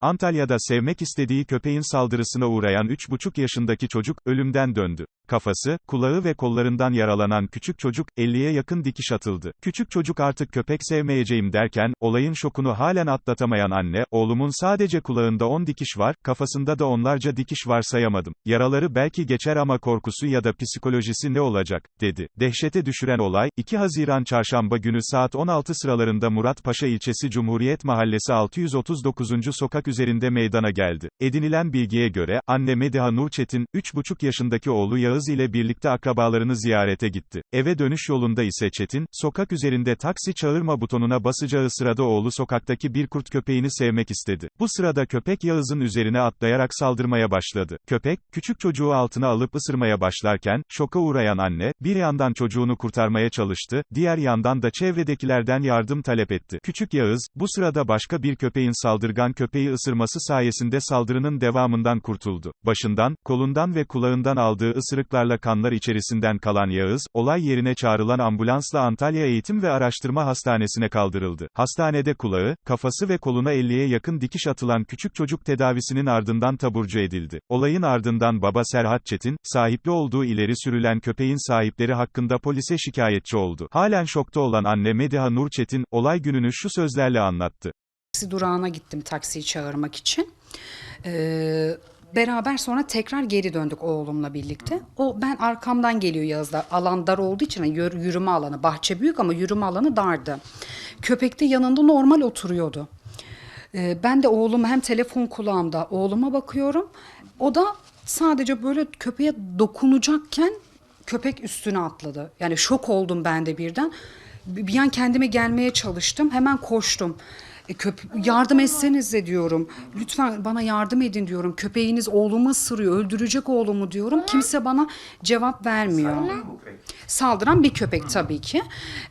Antalya'da sevmek istediği köpeğin saldırısına uğrayan 3,5 yaşındaki çocuk, ölümden döndü. Kafası, kulağı ve kollarından yaralanan küçük çocuk, 50'ye yakın dikiş atıldı. Küçük çocuk artık köpek sevmeyeceğim derken, olayın şokunu halen atlatamayan anne, oğlumun sadece kulağında 10 dikiş var, kafasında da onlarca dikiş var sayamadım. Yaraları belki geçer ama korkusu ya da psikolojisi ne olacak, dedi. Dehşete düşüren olay, 2 Haziran çarşamba günü saat 16 sıralarında Muratpaşa ilçesi Cumhuriyet Mahallesi 639. sokak üzerinde meydana geldi. Edinilen bilgiye göre, anne Mediha Nurçetin, 3,5 yaşındaki oğlu Yağız ile birlikte akrabalarını ziyarete gitti. Eve dönüş yolunda ise Çetin, sokak üzerinde taksi çağırma butonuna basacağı sırada oğlu sokaktaki bir kurt köpeğini sevmek istedi. Bu sırada köpek Yağız'ın üzerine atlayarak saldırmaya başladı. Köpek, küçük çocuğu altına alıp ısırmaya başlarken, şoka uğrayan anne, bir yandan çocuğunu kurtarmaya çalıştı, diğer yandan da çevredekilerden yardım talep etti. Küçük Yağız, bu sırada başka bir köpeğin saldırgan köpeği ısırması sayesinde saldırının devamından kurtuldu. Başından, kolundan ve kulağından aldığı ısırıklarla kanlar içerisinden kalan Yağız, olay yerine çağrılan ambulansla Antalya Eğitim ve Araştırma Hastanesi'ne kaldırıldı. Hastanede kulağı, kafası ve koluna 50'ye yakın dikiş atılan küçük çocuk tedavisinin ardından taburcu edildi. Olayın ardından baba Serhat Çetin, sahipli olduğu ileri sürülen köpeğin sahipleri hakkında polise şikayetçi oldu. Halen şokta olan anne Mediha Nur Çetin, olay gününü şu sözlerle anlattı. Taksi durağına gittim taksiyi çağırmak için. Ee, beraber sonra tekrar geri döndük oğlumla birlikte. O ben arkamdan geliyor Yağız'da. Alan dar olduğu için hani yür- yürüme alanı. Bahçe büyük ama yürüme alanı dardı. Köpek de yanında normal oturuyordu. Ee, ben de oğlum hem telefon kulağımda oğluma bakıyorum. O da sadece böyle köpeğe dokunacakken köpek üstüne atladı. Yani şok oldum ben de birden. Bir bir an kendime gelmeye çalıştım. Hemen koştum. E, köp- yardım etsenize diyorum. Lütfen bana yardım edin diyorum. Köpeğiniz oğlumu ısırıyor. Öldürecek oğlumu diyorum. Kimse bana cevap vermiyor. Saldıran bir köpek tabii ki.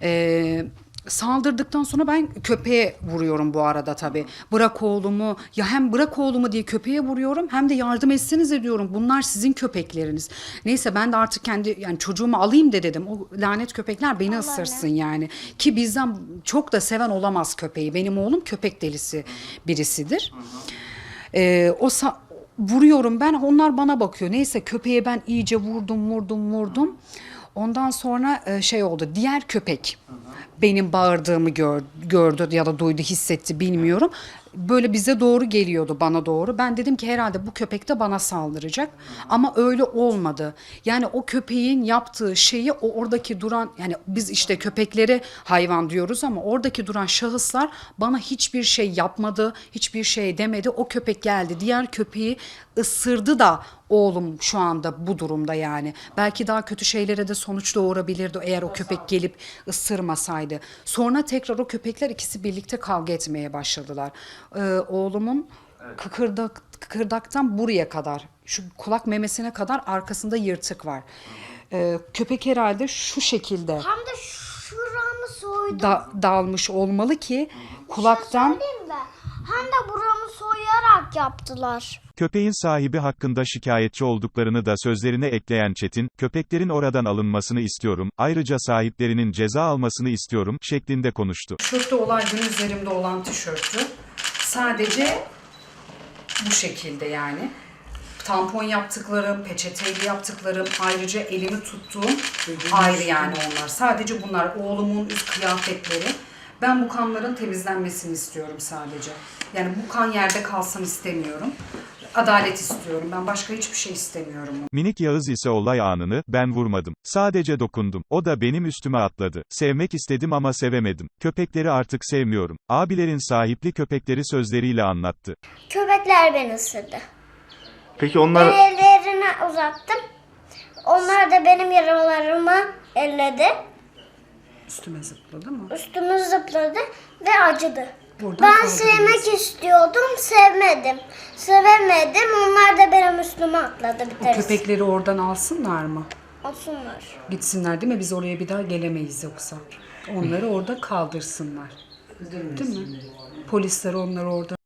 Ee, saldırdıktan sonra ben köpeğe vuruyorum bu arada tabii. Bırak oğlumu ya hem bırak oğlumu diye köpeğe vuruyorum hem de yardım etsenize diyorum. Bunlar sizin köpekleriniz. Neyse ben de artık kendi yani çocuğumu alayım de dedim. O lanet köpekler beni ısırsın yani. Ki bizden çok da seven olamaz köpeği. Benim oğlum köpek delisi birisidir. Ee, o sa- vuruyorum ben onlar bana bakıyor. Neyse köpeğe ben iyice vurdum vurdum vurdum. Ondan sonra e, şey oldu. Diğer köpek benim bağırdığımı gör- gördü ya da duydu hissetti bilmiyorum. Böyle bize doğru geliyordu bana doğru. Ben dedim ki herhalde bu köpek de bana saldıracak. Ama öyle olmadı. Yani o köpeğin yaptığı şeyi o oradaki duran yani biz işte köpeklere hayvan diyoruz ama oradaki duran şahıslar bana hiçbir şey yapmadı, hiçbir şey demedi. O köpek geldi. Diğer köpeği ısırdı da oğlum şu anda bu durumda yani. Belki daha kötü şeylere de sonuç doğurabilirdi eğer o köpek gelip ısırmasaydı. Sonra tekrar o köpekler ikisi birlikte kavga etmeye başladılar. Ee, oğlumun kıkırdak, kıkırdaktan buraya kadar, şu kulak memesine kadar arkasında yırtık var. Ee, köpek herhalde şu şekilde Hem de şuramı soydu. da- dalmış olmalı ki kulaktan Söyleyeyim de. Hem de buramı soyarak yaptılar. Köpeğin sahibi hakkında şikayetçi olduklarını da sözlerine ekleyen Çetin, köpeklerin oradan alınmasını istiyorum, ayrıca sahiplerinin ceza almasını istiyorum, şeklinde konuştu. Tişörtte olay gün üzerimde olan tişörtü. Sadece bu şekilde yani. Tampon yaptıklarım, peçeteyle yaptıklarım, ayrıca elimi tuttuğum ayrı yani onlar. Sadece bunlar oğlumun üst kıyafetleri. Ben bu kanların temizlenmesini istiyorum sadece. Yani bu kan yerde kalsın istemiyorum. Adalet istiyorum. Ben başka hiçbir şey istemiyorum. Minik Yağız ise olay anını, ben vurmadım. Sadece dokundum. O da benim üstüme atladı. Sevmek istedim ama sevemedim. Köpekleri artık sevmiyorum. Abilerin sahipli köpekleri sözleriyle anlattı. Köpekler beni ısırdı. Peki Ben onlar ellerini uzattım. Onlar da benim yaralarımı elledi. Üstüme zıpladı mı? Üstümü zıpladı ve acıdı. Buradan ben sevmek istiyordum, sevmedim. Sevemedim, onlar da benim üstüme atladı bir O tanesi. köpekleri oradan alsınlar mı? Olsunlar. Gitsinler değil mi? Biz oraya bir daha gelemeyiz yoksa. Onları orada kaldırsınlar. Değil mi? Polisler onları orada